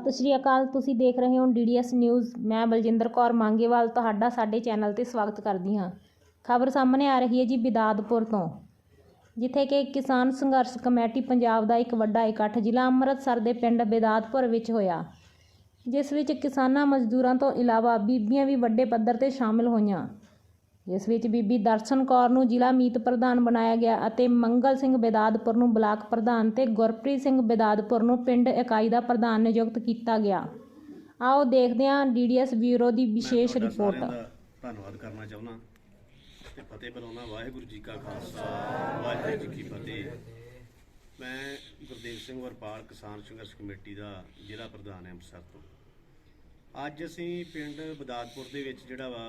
ਸਤਿ ਸ਼੍ਰੀ ਅਕਾਲ। ਤੁਸੀਂ ਦੇਖ ਰਹੇ ਹੋ ਡੀਡੀਐਸ ਨਿਊਜ਼। ਮੈਂ ਬਲਜਿੰਦਰ ਕੌਰ ਮੰਗੇਵਾਲ ਤੁਹਾਡਾ ਸਾਡੇ ਚੈਨਲ ਤੇ ਸਵਾਗਤ ਕਰਦੀ ਹਾਂ। ਖਬਰ ਸਾਹਮਣੇ ਆ ਰਹੀ ਹੈ ਜੀ ਬਿਦਾਦਪੁਰ ਤੋਂ, ਜਿੱਥੇ ਕਿ ਕਿਸਾਨ ਸੰਘਰਸ਼ ਕਮੇਟੀ ਪੰਜਾਬ ਦਾ ਇੱਕ ਵੱਡਾ ਇਕੱਠ ਜ਼ਿਲ੍ਹਾ ਅੰਮ੍ਰਿਤਸਰ ਦੇ ਪਿੰਡ ਬਿਦਾਦਪੁਰ ਵਿੱਚ ਹੋਇਆ, ਜਿਸ ਵਿੱਚ ਕਿਸਾਨਾਂ ਮਜ਼ਦੂਰਾਂ ਤੋਂ ਇਲਾਵਾ ਬੀਬੀਆਂ ਵੀ ਵੱਡੇ ਪੱਧਰ ਤੇ ਸ਼ਾਮਲ ਹੋਈਆਂ। ਜਿਸ ਵਿੱਚ ਬੀਬੀ ਦਰਸ਼ਨ ਕੌਰ ਨੂੰ ਜ਼ਿਲ੍ਹਾ ਮੀਤ ਪ੍ਰਧਾਨ ਬਣਾਇਆ ਗਿਆ ਅਤੇ ਮੰਗਲ ਸਿੰਘ ਬੇਦਾਦਪੁਰ ਨੂੰ ਬਲਾਕ ਪ੍ਰਧਾਨ ਤੇ ਗੁਰਪ੍ਰੀਤ ਸਿੰਘ ਬੇਦਾਦਪੁਰ ਨੂੰ ਪਿੰਡ ਇਕਾਈ ਦਾ ਪ੍ਰਧਾਨ ਨਿਯੁਕਤ ਕੀਤਾ ਗਿਆ। ਆਓ ਦੇਖਦੇ ਹਾਂ ਡੀਡੀਐਸ ਬਿਊਰੋ ਦੀ ਵਿਸ਼ੇਸ਼ ਰਿਪੋਰਟ। ਧੰਨਵਾਦ ਕਰਨਾ ਚਾਹੁੰਦਾ ਤੇ ਫਤਿਹ ਬੁਲਾਉਣਾ ਵਾਹਿਗੁਰੂ ਜੀ ਕਾ ਖਾਲਸਾ ਵਾਹਿਗੁਰੂ ਜੀ ਕੀ ਫਤਿਹ। ਮੈਂ ਗੁਰਦੇਵ ਸਿੰਘ ਵਰਪਾਲ ਕਿਸਾਨ ਸੰਘਰਸ਼ ਕਮੇਟੀ ਦਾ ਜ਼ਿਲ੍ਹਾ ਪ੍ਰਧਾਨ ਹਾਂ ਅੰਮ੍ਰਿਤਸਰ ਤੋਂ। ਅੱਜ ਅਸੀਂ ਪਿੰਡ ਬਦਾਦਪੁਰ ਦੇ ਵਿੱਚ ਜਿਹੜਾ ਵਾ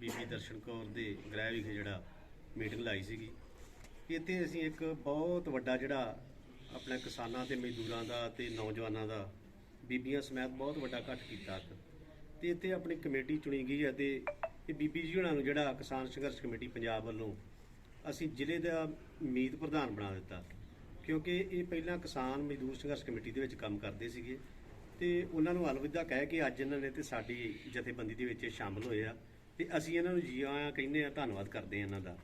ਬੀਬੀ ਦਰਸ਼ਨ ਕੌਰ ਦੇ ਗ੍ਰਹਿ ਵਿਖੇ ਜਿਹੜਾ ਮੀਟਿੰਗ ਲਾਈ ਸੀਗੀ। ਇੱਥੇ ਅਸੀਂ ਇੱਕ ਬਹੁਤ ਵੱਡਾ ਜਿਹੜਾ ਆਪਣੇ ਕਿਸਾਨਾਂ ਤੇ ਮਜ਼ਦੂਰਾਂ ਦਾ ਤੇ ਨੌਜਵਾਨਾਂ ਦਾ, ਬੀਬੀਆਂ ਸਮੇਤ ਬਹੁਤ ਵੱਡਾ ਇਕੱਠ ਕੀਤਾ ਅੱਜ। ਤੇ ਇੱਥੇ ਆਪਣੀ ਕਮੇਟੀ ਚੁਣੀ ਗਈ ਹੈ ਤੇ ਇਹ ਬੀਬੀ ਜੀ ਹੁਣਾਂ ਨੂੰ ਜਿਹੜਾ ਕਿਸਾਨ ਸੰਘਰਸ਼ ਕਮੇਟੀ ਪੰਜਾਬ ਵੱਲੋਂ ਅਸੀਂ ਜ਼ਿਲ੍ਹੇ ਦਾ ਮੀਤ ਪ੍ਰਧਾਨ ਬਣਾ ਦਿੱਤਾ। ਕਿਉਂਕਿ ਇਹ ਪਹਿਲਾਂ ਕਿਸਾਨ ਮਜ਼ਦੂਰ ਸੰਘਰਸ਼ ਕਮੇਟੀ ਦੇ ਵਿੱਚ ਕੰਮ ਕਰਦੇ ਸੀਗੇ ਤੇ ਉਹਨਾਂ ਨੂੰ ਅਲਵਿਦਾ ਕਹਿ ਕੇ ਅੱਜ ਇਹਨਾਂ ਨੇ ਤੇ ਸਾਡੀ ਜਥੇਬੰਦੀ ਦੇ ਵਿੱਚ ਇਹ ਸ਼ਾਮਲ ਹੋਏ ਆ। ਤੇ ਅਸੀਂ ਇਹਨਾਂ ਨੂੰ ਜੀ ਆਇਆਂ ਕਹਿੰਦੇ ਆ ਧੰਨਵਾਦ ਕਰਦੇ ਆ ਇਹਨਾਂ ਦਾ।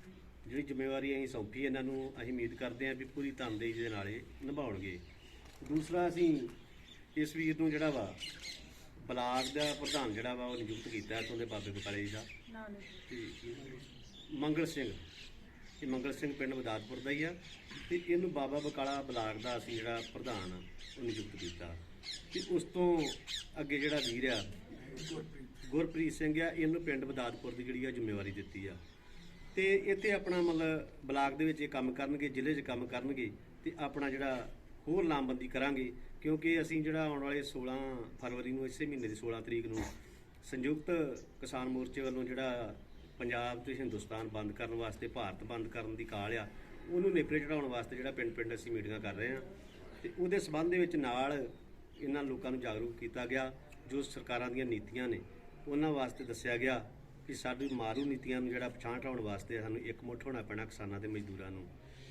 ਜਿਹੜੀ ਜ਼ਿੰਮੇਵਾਰੀ ਅਸੀਂ ਸੌਂਪੀ ਇਹਨਾਂ ਨੂੰ ਅਸੀਂ ਉਮੀਦ ਕਰਦੇ ਆ ਵੀ ਪੂਰੀ ਤਨਦੇਹੀ ਦੇ ਨਾਲ ਇਹ ਨਿਭਾਉਣਗੇ। ਦੂਸਰਾ ਅਸੀਂ ਇਸ ਵੀਰ ਨੂੰ ਜਿਹੜਾ ਵਾ ਬਲਾਕ ਦਾ ਪ੍ਰਧਾਨ ਜਿਹੜਾ ਵਾ ਉਹ ਨਿਯੁਕਤ ਕੀਤਾ ਇੱਥੋਂ ਦੇ ਬਾਬੇ ਬਕਾਲੇ ਜੀ ਦਾ। ਤੇ ਮੰਗਲ ਸਿੰਘ ਇਹ ਮੰਗਲ ਸਿੰਘ ਪਿੰਡ ਬਦਾਦਪੁਰ ਦਾ ਹੀ ਆ। ਤੇ ਇਹਨੂੰ ਬਾਬਾ ਬਕਾਲਾ ਬਲਾਕ ਦਾ ਅਸੀਂ ਜਿਹੜਾ ਪ੍ਰਧਾਨ ਆ ਉਹ ਨਿਯੁਕਤ ਕੀਤਾ। ਤੇ ਉਸ ਤੋਂ ਅੱਗੇ ਜਿਹੜਾ ਵੀਰ ਆ ਗੁਰਪ੍ਰੀਤ ਸਿੰਘ ਆ, ਇਹਨੂੰ ਪਿੰਡ ਬਦਾਦਪੁਰ ਦੀ ਜਿਹੜੀ ਆ ਜ਼ਿੰਮੇਵਾਰੀ ਦਿੱਤੀ ਆ। ਤੇ ਇੱਥੇ ਆਪਣਾ ਮਤਲਬ ਬਲਾਕ ਦੇ ਵਿੱਚ ਇਹ ਕੰਮ ਕਰਨਗੇ, ਜ਼ਿਲ੍ਹੇ 'ਚ ਕੰਮ ਕਰਨਗੇ ਤੇ ਆਪਣਾ ਜਿਹੜਾ ਹੋਰ ਲਾਮਬੰਦੀ ਕਰਾਂਗੇ, ਕਿਉਂਕਿ ਅਸੀਂ ਜਿਹੜਾ ਆਉਣ ਵਾਲੇ 16 ਫਰਵਰੀ ਨੂੰ, ਇਸੇ ਮਹੀਨੇ ਦੀ 16 ਤਰੀਕ ਨੂੰ ਸੰਯੁਕਤ ਕਿਸਾਨ ਮੋਰਚੇ ਵੱਲੋਂ ਜਿਹੜਾ ਪੰਜਾਬ ਤੇ ਹਿੰਦੁਸਤਾਨ ਬੰਦ ਕਰਨ ਵਾਸਤੇ, ਭਾਰਤ ਬੰਦ ਕਰਨ ਦੀ ਕਾਲ ਆ, ਉਹਨੂੰ ਨੇਪਰੇ ਚੜਾਉਣ ਵਾਸਤੇ ਜਿਹੜਾ ਪਿੰਡ-ਪਿੰਡ ਅਸੀਂ ਮੀਟਿੰਗਾਂ ਕਰ ਰਹੇ ਹਾਂ। ਤੇ ਉਹਦੇ ਸਬੰਧ ਦੇ ਵਿੱਚ ਨਾਲ ਇਹਨਾਂ ਲੋਕਾਂ ਨੂੰ ਜਾਗਰੂਕ ਕੀਤਾ ਗਿਆ, ਜੋ ਸਰਕਾਰਾਂ ਦੀਆਂ ਨੀਤੀਆਂ ਨੇ। ਉਹਨਾਂ ਵਾਸਤੇ ਦੱਸਿਆ ਗਿਆ ਕਿ ਸਾਡੀ ਮਾਰੂ ਨੀਤੀਆਂ ਨੂੰ ਜਿਹੜਾ ਪਛਾਣ ਹਟਾਉਣ ਵਾਸਤੇ ਸਾਨੂੰ ਇਕਮੁੱਠ ਹੋਣਾ ਪੈਣਾ ਕਿਸਾਨਾਂ ਤੇ ਮਜ਼ਦੂਰਾਂ ਨੂੰ।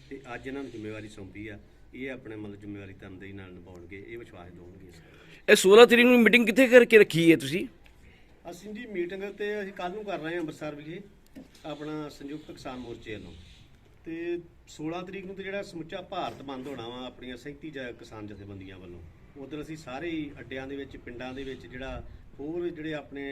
ਤੇ ਅੱਜ ਇਹਨਾਂ ਨੂੰ ਜ਼ਿੰਮੇਵਾਰੀ ਸੌਂਪੀ ਆ। ਇਹ ਆਪਣੇ ਮਤਲਬ ਜ਼ਿੰਮੇਵਾਰੀ ਤਨਦੇਹੀ ਨਾਲ ਨਿਭਾਉਣਗੇ ਇਹ ਵਿਸ਼ਵਾਸ ਦਿਵਾਉਣਗੇ ਇਹ 16 ਤਰੀਕ ਨੂੰ ਮੀਟਿੰਗ ਕਿੱਥੇ ਕਰਕੇ ਰੱਖੀ ਹੈ ਤੁਸੀਂ? ਅਸੀਂ ਜੀ ਮੀਟਿੰਗ ਤੇ ਅਸੀਂ ਕੱਲ ਨੂੰ ਕਰ ਰਹੇ ਹਾਂ ਅੰਮ੍ਰਿਤਸਰ ਵਿਖੇ ਆਪਣਾ ਸੰਯੁਕਤ ਕਿਸਾਨ ਮੋਰਚੇ ਵੱਲੋਂ। ਤੇ 16 ਤਰੀਕ ਨੂੰ ਤੇ ਜਿਹੜਾ ਸਮੁੱਚਾ ਭਾਰਤ ਬੰਦ ਹੋਣਾ ਵਾ ਆਪਣੀਆਂ 37 ਜ ਕਿਸਾਨ ਜਥੇਬੰਦੀਆਂ ਵੱਲੋਂ ਉਧਰ ਅਸੀਂ ਸਾਰੇ ਹੀ ਅੱਡਿਆਂ ਦੇ ਵਿੱਚ ਪਿੰਡਾਂ ਦੇ ਵਿੱਚ ਜਿਹੜਾ ਹੋਰ ਜਿਹੜੇ ਆਪਣੇ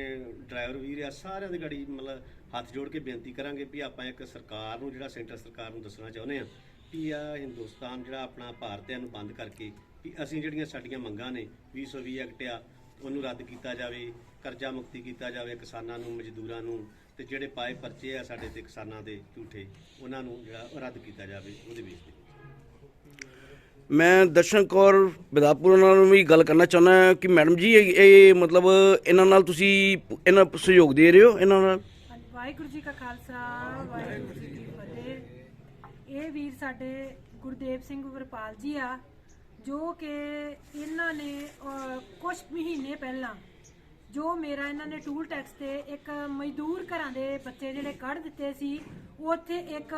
ਡਰਾਈਵਰ ਵੀਰ ਆ, ਸਾਰਿਆਂ ਦੇ ਗਾੜੀ ਮਤਲਬ ਹੱਥ ਜੋੜ ਕੇ ਬੇਨਤੀ ਕਰਾਂਗੇ ਵੀ ਆਪਾਂ ਇੱਕ ਸਰਕਾਰ ਨੂੰ, ਜਿਹੜਾ ਸੈਂਟਰ ਸਰਕਾਰ ਨੂੰ ਦੱਸਣਾ ਚਾਹੁੰਦੇ ਆ ਵੀ ਆ ਹਿੰਦੁਸਤਾਨ ਜਿਹੜਾ ਆਪਣਾ ਭਾਰਤਿਆਂ ਨੂੰ ਬੰਦ ਕਰਕੇ ਵੀ ਅਸੀਂ ਜਿਹੜੀਆਂ ਸਾਡੀਆਂ ਮੰਗਾਂ ਨੇ 2020 ਐਕਟ ਆ, ਉਹਨੂੰ ਰੱਦ ਕੀਤਾ ਜਾਵੇ, ਕਰਜ਼ਾ ਮੁਕਤੀ ਕੀਤਾ ਜਾਵੇ ਕਿਸਾਨਾਂ ਨੂੰ, ਮਜ਼ਦੂਰਾਂ ਨੂੰ ਤੇ ਜਿਹੜੇ ਪਾਏ ਪਰਚੇ ਆ ਸਾਡੇ ਤੇ ਕਿਸਾਨਾਂ ਦੇ ਝੂਠੇ, ਉਹਨਾਂ ਨੂੰ ਜਿਹੜਾ ਉਹ ਰੱਦ ਕੀਤਾ ਜਾਵੇ, ਉਹਦੇ ਵਿੱਚ ਮੈਂ ਦਰਸ਼ਨ ਕੌਰ ਬਿਦਾਪੁਰ ਨਾਲ ਵੀ ਗੱਲ ਕਰਨਾ ਚਾਹੁੰਦਾ ਕਿ ਮੈਡਮ ਜੀ, ਇਹ ਇਹ ਮਤਲਬ ਇਹਨਾਂ ਨਾਲ ਤੁਸੀਂ ਇਹਨਾਂ ਸਹਿਯੋਗ ਦੇ ਰਹੇ ਹੋ ਇਹਨਾਂ ਨਾਲ? ਵਾਹਿਗੁਰੂ ਜੀ ਕਾ ਖਾਲਸਾ, ਵਾਹਿਗੁਰੂ ਜੀ ਕੀ ਫਤਿਹ। ਇਹ ਵੀਰ ਸਾਡੇ ਗੁਰਦੇਵ ਸਿੰਘ ਵਰਪਾਲ ਜੀ ਆ, ਜੋ ਕਿ ਇਹਨਾਂ ਨੇ ਕੁਝ ਮਹੀਨੇ ਪਹਿਲਾਂ ਜੋ ਮੇਰਾ ਇਹਨਾਂ ਨੇ ਟੂਲ ਟੈਕਸ ਤੇ ਇੱਕ ਮਜ਼ਦੂਰ ਘਰਾਂ ਦੇ ਬੱਚੇ ਜਿਹੜੇ ਕੱਢ ਦਿੱਤੇ ਸੀ, ਉੱਥੇ ਇੱਕ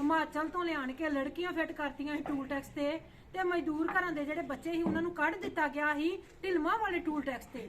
ਹਿਮਾਚਲ ਤੋਂ ਲਿਆਣ ਕੇ ਲੜਕੀਆਂ ਫਿੱਟ ਕਰਤੀਆਂ ਸੀ ਟੂਲ ਟੈਕਸ ਤੇ ਤੇ ਮਜ਼ਦੂਰ ਘਰਾਂ ਦੇ ਜਿਹੜੇ ਬੱਚੇ ਸੀ, ਉਹਨਾਂ ਨੂੰ ਕੱਢ ਦਿੱਤਾ ਗਿਆ ਸੀ ਢਿਲਮਾ ਵਾਲੇ ਟੂਲ ਟੈਕਸ ਤੇ।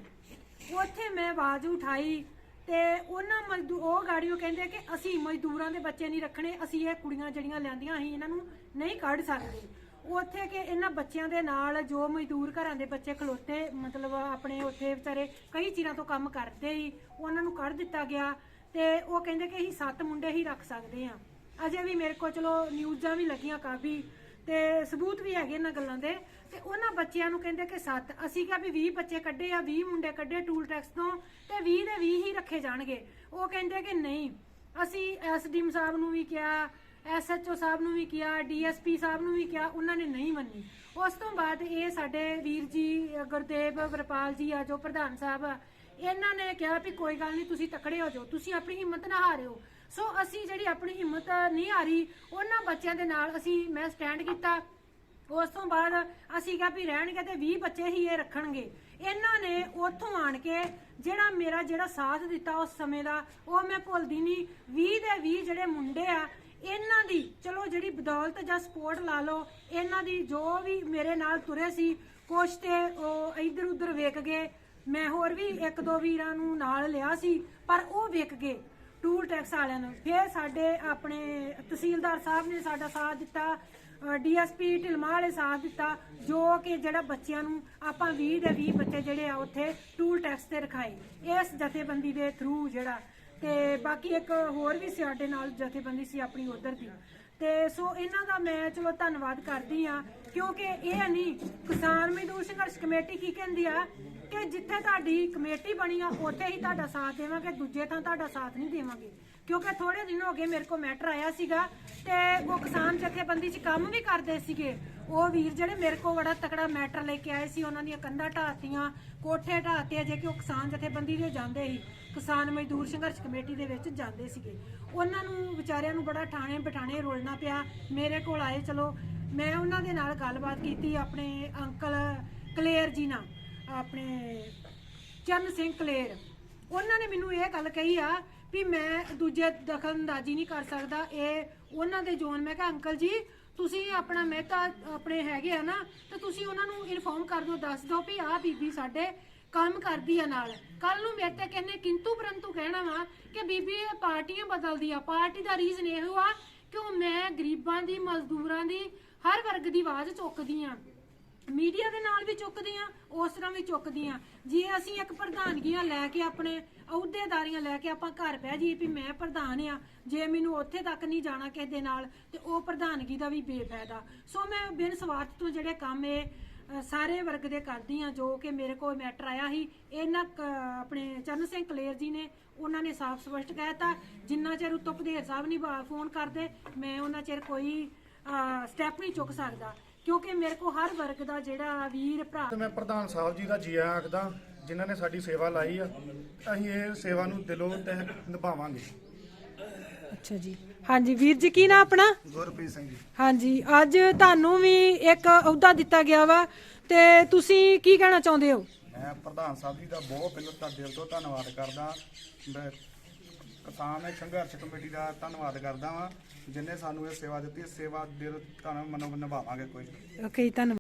ਉੱਥੇ ਮੈਂ ਆਵਾਜ਼ ਉਠਾਈ ਤੇ ਉਹਨਾਂ ਮਜ਼ਦੂਰ ਉਹ ਗਾੜੀਓ ਕਹਿੰਦੇ ਕਿ ਅਸੀਂ ਮਜ਼ਦੂਰਾਂ ਦੇ ਬੱਚੇ ਨਹੀਂ ਰੱਖਣੇ, ਅਸੀਂ ਇਹ ਕੁੜੀਆਂ ਜਿਹੜੀਆਂ ਲਿਆਂਦੀਆਂ ਸੀ, ਇਹਨਾਂ ਨੂੰ ਨਹੀਂ ਕੱਢ ਸਕਦੇ। ਉੱਥੇ ਕਿ ਇਹਨਾਂ ਬੱਚਿਆਂ ਦੇ ਨਾਲ ਜੋ ਮਜ਼ਦੂਰ ਘਰਾਂ ਦੇ ਬੱਚੇ ਖਲੋਤੇ, ਮਤਲਬ ਆਪਣੇ ਉੱਥੇ ਵਿਚਾਰੇ ਕਈ ਚਿਰਾਂ ਤੋਂ ਕੰਮ ਕਰਦੇ ਹੀ ਉਹਨਾਂ ਨੂੰ ਕੱਢ ਦਿੱਤਾ ਗਿਆ ਤੇ ਉਹ ਕਹਿੰਦੇ ਕਿ ਅਸੀਂ ਸੱਤ ਮੁੰਡੇ ਹੀ ਰੱਖ ਸਕਦੇ ਆ ਅਜੇ ਵੀ ਮੇਰੇ ਕੋਲ ਚਲੋ ਨਿਊਜ਼ਾਂ ਵੀ ਲੱਗੀਆਂ ਕਾਫੀ ਤੇ ਸਬੂਤ ਵੀ ਹੈਗੇ ਇਹਨਾਂ ਗੱਲਾਂ ਦੇ ਤੇ ਉਹਨਾਂ ਬੱਚਿਆਂ ਨੂੰ ਕਹਿੰਦੇ ਕਿ ਸੱਤ, ਅਸੀਂ ਕਿਹਾ ਵੀ 20 ਬੱਚੇ ਕੱਢੇ ਆ 20 ਮੁੰਡੇ ਕੱਢੇ ਟੂਲ ਟੈਕਸ ਤੋਂ ਤੇ 20 ਦੇ 20 ਹੀ ਰੱਖੇ ਜਾਣਗੇ। ਉਹ ਕਹਿੰਦੇ ਕਿ ਨਹੀਂ, ਅਸੀਂ ਐਸਡੀਐਮ ਸਾਹਿਬ ਨੂੰ ਵੀ ਕਿਹਾ ਐਸਐਚਓ ਸਾਹਿਬ ਨੂੰ ਵੀ ਕਿਹਾ ਡੀਐਸਪੀ ਸਾਹਿਬ ਨੂੰ ਵੀ ਕਿਹਾ ਉਹਨਾਂ ਨੇ ਨਹੀਂ ਮੰਨੀ। ਉਸ ਤੋਂ ਬਾਅਦ ਇਹ ਸਾਡੇ ਵੀਰ ਜੀ ਅ, ਗੁਰਦੇਵ ਵਰਪਾਲ ਜੀ ਆ ਜੋ ਪ੍ਰਧਾਨ ਸਾਹਿਬ ਆ ਇਹਨਾਂ ਨੇ ਕਿਹਾ ਵੀ ਕੋਈ ਗੱਲ ਨਹੀਂ ਤੁਸੀਂ ਤਕੜੇ ਹੋ ਜਾਓ ਤੁਸੀਂ ਆਪਣੀ ਹਿੰਮਤ ਨਾ ਹਾਰਿਓ। ਸੋ ਅਸੀਂ ਜਿਹੜੀ ਆਪਣੀ ਹਿੰਮਤ ਨਹੀਂ ਹਾਰੀ ਉਹਨਾਂ ਬੱਚਿਆਂ ਦੇ ਨਾਲ ਅਸੀਂ ਮੈਂ ਸਟੈਂਡ ਕੀਤਾ। ਉਸ ਤੋਂ ਬਾਅਦ ਅਸੀਂ ਕਿਹਾ ਵੀ ਰਹਿਣਗੇ ਤੇ 20 ਬੱਚੇ ਹੀ ਇਹ ਰੱਖਣਗੇ। ਇਹਨਾਂ ਨੇ ਉੱਥੋਂ ਆਣ ਕੇ ਜਿਹੜਾ ਮੇਰਾ ਜਿਹੜਾ ਸਾਥ ਦਿੱਤਾ ਉਸ ਸਮੇਂ ਦਾ ਉਹ ਮੈਂ ਭੁੱਲਦੀ ਨਹੀਂ। 20 ਦੇ 20 ਜਿਹੜੇ ਮੁੰਡੇ ਆ ਇਹਨਾਂ ਦੀ, ਚਲੋ ਜਿਹੜੀ ਬਦੌਲਤ ਜਾਂ ਸਪੋਰਟ ਲਾ ਲਓ, ਇਹਨਾਂ ਦੀ ਜੋ ਵੀ ਮੇਰੇ ਨਾਲ ਤੁਰੇ ਸੀ, ਕੁਛ ਤੇ ਉਹ ਇੱਧਰ ਉੱਧਰ ਵੇਖ ਗਏ। ਮੈਂ ਹੋਰ ਵੀ ਇੱਕ ਦੋ ਵੀਰਾਂ ਨੂੰ ਨਾਲ ਲਿਆ ਸੀ, ਪਰ ਉਹ ਵਿਕ ਗਏ ਟੂਲ ਟੈਕਸ ਵਾਲਿਆਂ ਨੂੰ। ਫਿਰ ਸਾਡੇ ਆਪਣੇ ਤਹਿਸੀਲਦਾਰ ਸਾਹਿਬ ਨੇ ਸਾਡਾ ਸਾਥ ਦਿੱਤਾ ਡੀਐਸਪੀ ਢਿਲਮਾ ਵਾਲੇ ਸਾਥ ਦਿੱਤਾ, ਜੋ ਕਿ ਜਿਹੜਾ ਬੱਚਿਆਂ ਨੂੰ ਆਪਾਂ 20 ਦੇ 20 ਬੱਚੇ ਜਿਹੜੇ ਆ, ਉੱਥੇ ਟੂਲ ਟੈਕਸ ਤੇ ਰਖਾਏ। ਇਸ ਜਥੇਬੰਦੀ ਦੇ ਥਰੂ ਜਿਹੜਾ ਤੇ ਬਾਕੀ ਇੱਕ ਹੋਰ ਵੀ ਸਾਡੇ ਨਾਲ ਜਥੇਬੰਦੀ ਸੀ ਆਪਣੀ ਉਧਰ ਦੀ। ਤੇ ਸੋ ਇਹਨਾਂ ਦਾ ਮੈਂ ਚਲੋ ਧੰਨਵਾਦ ਕਰਦੀ ਆ ਕਿਉਂਕਿ ਇਹ ਨਹੀਂ ਕਿਸਾਨ ਮਜ਼ਦੂਰ ਸੰਘਰਸ਼ ਕਮੇਟੀ ਕੀ ਕਹਿੰਦੀ ਆ ਕਿ ਜਿੱਥੇ ਤੁਹਾਡੀ ਕਮੇਟੀ ਬਣੀ ਆ, ਉੱਥੇ ਹੀ ਤੁਹਾਡਾ ਸਾਥ ਦੇਵਾਂਗੇ, ਦੂਜੇ ਤਾਂ ਤੁਹਾਡਾ ਸਾਥ ਨਹੀਂ ਦੇਵਾਂਗੇ। ਕਿਉਂਕਿ ਥੋੜੇ ਦਿਨ ਹੋ ਗਏ ਮੇਰੇ ਕੋਲ ਮੈਟਰ ਆਇਆ ਸੀਗਾ ਤੇ ਉਹ ਕਿਸਾਨ ਜਥੇਬੰਦੀ 'ਚ ਕੰਮ ਵੀ ਕਰਦੇ ਸੀਗੇ। ਉਹ ਵੀਰ ਜਿਹੜੇ ਮੇਰੇ ਕੋਲ ਬੜਾ ਤਕੜਾ ਮੈਟਰ ਲੈ ਕੇ ਆਏ ਸੀ, ਉਹਨਾਂ ਦੀਆਂ ਕੰਧਾਂ ਢਾਤੀਆਂ ਕੋਠੇ ਢਾਤੇ ਜੇ ਕਿ ਉਹ ਕਿਸਾਨ ਜਥੇਬੰਦੀ ਦੇ ਜਾਂਦੇ ਸੀ, ਕਿਸਾਨ ਮਜ਼ਦੂਰ ਸੰਘਰਸ਼ ਕਮੇਟੀ ਦੇ ਵਿੱਚ ਜਾਂਦੇ ਸੀਗੇ। ਉਹਨਾਂ ਨੂੰ ਵਿਚਾਰਿਆਂ ਨੂੰ ਬੜਾ ਠਾਣੇ ਬਿਠਾਣੇ ਰੋਲਣਾ ਪਿਆ, ਮੇਰੇ ਕੋਲ ਆਏ, ਚਲੋ, ਮੈਂ ਉਹਨਾਂ ਦੇ ਨਾਲ ਗੱਲਬਾਤ ਕੀਤੀ, ਆਪਣੇ ਅੰਕਲ ਕਲੇਰ ਜੀ ਨਾਲ, ਆਪਣੇ ਚਰਨ ਸਿੰਘ ਕਲੇਰ। ਉਹਨਾਂ ਨੇ ਮੈਨੂੰ ਇਹ ਗੱਲ ਕਹੀ ਆ ਵੀ ਮੈਂ ਦੂਜੇ ਦਖਲ ਅੰਦਾਜ਼ੀ ਨਹੀਂ ਕਰ ਸਕਦਾ, ਇਹ ਉਹਨਾਂ ਦੇ ਜੋਨ। ਮੈਂ ਕਿਹਾ, ਅੰਕਲ ਜੀ ਤੁਸੀਂ ਆਪਣਾ ਮਹਿਤਾ ਆਪਣੇ ਹੈਗੇ ਆ ਨਾ, ਤੇ ਤੁਸੀਂ ਉਹਨਾਂ ਨੂੰ ਇਨਫੋਰਮ ਕਰ ਦਿਓ, ਦੱਸ ਦਿਓ ਵੀ ਆਹ ਬੀਬੀ ਸਾਡੇ ਕੰਮ ਕਰਦੀ ਆ ਨਾਲ। ਕੱਲ ਨੂੰ ਮੇਰੇ ਤੇ ਕਹਿੰਨੇ ਕਿੰਤੂ ਪਰੰਤੂ ਕਹਿਣਾ ਵਾ ਕਿ ਬੀਬੀ, ਇਹ ਪਾਰਟੀਆਂ ਬਦਲਦੀ ਆ। ਪਾਰਟੀ ਦਾ ਰੀਜ਼ਨ ਇਹੋ ਆ ਕਿ ਉਹ ਮੈਂ ਗਰੀਬਾਂ ਦੀ, ਮਜ਼ਦੂਰਾਂ ਦੀ, ਹਰ ਵਰਗ ਦੀ ਆਵਾਜ਼ ਚੁੱਕਦੀ ਆ। ਮੀਡੀਆ ਦੇ ਨਾਲ ਵੀ ਚੁੱਕਦੀਆਂ ਉਸ ਤਰ੍ਹਾਂ ਵੀ ਚੁੱਕਦੀਆਂ ਜੇ ਅਸੀਂ ਇੱਕ ਪ੍ਰਧਾਨਗੀਆਂ ਲੈ ਕੇ ਆਪਣੇ ਅਹੁਦੇਦਾਰੀਆਂ ਲੈ ਕੇ ਆਪਾਂ ਘਰ ਬਹਿ ਜਾਈਏ ਵੀ ਮੈਂ ਪ੍ਰਧਾਨ ਆ, ਜੇ ਮੈਨੂੰ ਉੱਥੇ ਤੱਕ ਨਹੀਂ ਜਾਣਾ ਕਿਸੇ ਦੇ ਨਾਲ, ਤੇ ਉਹ ਪ੍ਰਧਾਨਗੀ ਦਾ ਵੀ ਬੇਫਾਇਦਾ। ਸੋ ਮੈਂ ਬਿਨ ਸਵਾਰਥ ਤੋਂ ਜਿਹੜੇ ਕੰਮ ਇਹ ਸਾਰੇ ਵਰਗ ਦੇ ਕਰਦੀ ਆ, ਜੋ ਕਿ ਮੇਰੇ ਕੋਲ ਮੈਟਰ ਆਇਆ ਸੀ, ਇਹਨਾਂ ਆਪਣੇ ਚਰਨ ਸਿੰਘ ਕਲੇਰ ਜੀ ਨੇ, ਉਹਨਾਂ ਨੇ ਸਾਫ਼ ਸਪਸ਼ਟ ਕਹਿਤਾ ਜਿੰਨਾ ਚਿਰ ਉੱਤੋਂ ਪਧੇਰ ਸਾਹਿਬ ਨਹੀਂ ਫੋਨ ਕਰਦੇ, ਮੈਂ ਉਹਨਾਂ ਚਿਰ ਕੋਈ ਸਟੈਪ ਨਹੀਂ ਚੁੱਕ ਸਕਦਾ। ਕਿਉਂਕਿ ਮੇਰੇ ਕੋਲ ਹਰ ਵਰਗ ਦਾ ਜਿਹੜਾ ਵੀਰ ਭਰਾ ਤੇ ਮੈਂ ਪ੍ਰਧਾਨ ਸਾਹਿਬ ਜੀ ਦਾ ਜੀ ਆਇਆਂ ਆਖਦਾ ਜਿਨ੍ਹਾਂ ਨੇ ਸਾਡੀ ਸੇਵਾ ਲਾਈ ਆ ਅਸੀਂ ਇਹ ਸੇਵਾ ਨੂੰ ਦਿਲੋਂ ਤੇ ਨਿਭਾਵਾਂਗੇ। ਅੱਛਾ ਜੀ। ਹਾਂਜੀ ਵੀਰ ਜੀ ਕੀ ਨਾ ਆਪਣਾ? ਗੁਰਪ੍ਰੀਤ ਸਿੰਘ ਜੀ। ਹਾਂਜੀ ਅੱਜ ਤੁਹਾਨੂੰ ਵੀ ਇੱਕ ਅਹੁਦਾ ਦਿੱਤਾ ਗਿਆ ਵਾ ਤੇ ਤੁਸੀਂ ਕੀ ਕਹਿਣਾ ਚਾਹੁੰਦੇ ਹੋ? ਮੈਂ ਪ੍ਰਧਾਨ ਸਾਹਿਬ ਜੀ ਦਾ ਬਹੁਤ ਪਹਿਲਾਂ ਤਾਂ ਦਿਲ ਤੋਂ ਧੰਨਵਾਦ ਕਰਦਾ ਮੈਂ ਕਿਸਾਨ ਸੰਘਰਸ਼ ਕਮੇਟੀ ਦਾ ਧੰਨਵਾਦ ਕਰਦਾ ਵਾਂ ਜਿਨੇ ਸਾਨੂੰ ਇਹ ਸੇਵਾ ਦਿੱਤੀ, ਸੇਵਾ ਦੇ ਤੁਹਾਨੂੰ ਮਨੋਂ ਨਿਭਾਵਾਂਗੇ ਕੋਈ। ਓਕੇ ਧੰਨਵਾਦ।